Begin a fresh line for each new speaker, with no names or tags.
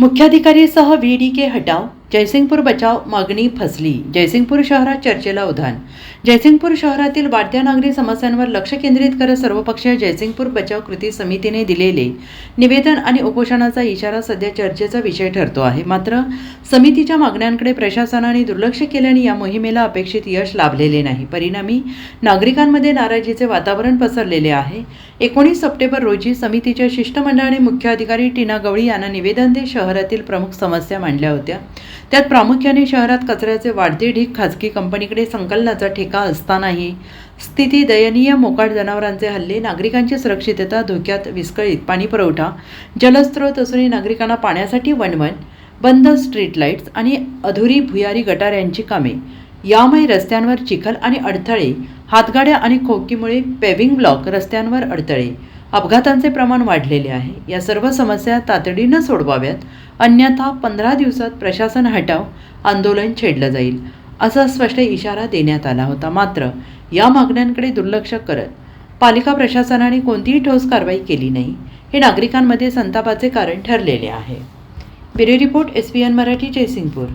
मुख्याधिकारीसह V D के हटाव जयसिंगपूर बचाव मागणी फसली. जयसिंगपूर शहरात चर्चेला उधाण. जयसिंगपूर शहरातील वाढत्या नागरी समस्यांवर लक्ष केंद्रित करत सर्वपक्षीय जयसिंगपूर बचाव कृती समितीने दिलेले निवेदन आणि उपोषणाचा इशारा सध्या चर्चेचा विषय ठरतो आहे. मात्र समितीच्या मागण्यांकडे प्रशासनाने दुर्लक्ष केल्याने या मोहिमेला अपेक्षित यश लाभलेले नाही. परिणामी नागरिकांमध्ये नाराजीचे वातावरण पसरलेले आहे. एकोणीस सप्टेंबर रोजी समितीच्या शिष्टमंडळाने मुख्य अधिकारी टीना गवळी यांना निवेदन देत शहरातील प्रमुख समस्या मांडल्या होत्या. त्यात प्रामुख्याने शहरात कचऱ्याचे वाढते ढीक खाजगी कंपनीकडे संकलनाचा ठेका असतानाही स्थिती दयनीय मोकाट जनावरांचे हल्ले नागरिकांची सुरक्षितता धोक्यात विस्कळीत पाणीपुरवठा जलस्रोत असूनही नागरिकांना पाण्यासाठी वणवण बंद स्ट्रीट लाईट्स आणि अधुरी भुयारी गटाऱ्यांची कामे. यामुळे रस्त्यांवर चिखल आणि अडथळे हातगाड्या आणि खोकीमुळे पेविंग ब्लॉक रस्त्यांवर अडथळे. अपघातांचे प्रमाण वाढलेले आहे. या सर्व समस्या तातडीनं सोडवाव्यात. अन्यथा पंधरा दिवसात प्रशासन हटाव आंदोलन छेडलं जाईल असा स्पष्ट इशारा देण्यात आला होता. मात्र या मागण्यांकडे दुर्लक्ष करत पालिका प्रशासनाने कोणतीही ठोस कारवाई केली नाही. हे नागरिकांमध्ये संतापाचे कारण ठरलेले आहे. Bureau report S P N Marathi Jaysingpur.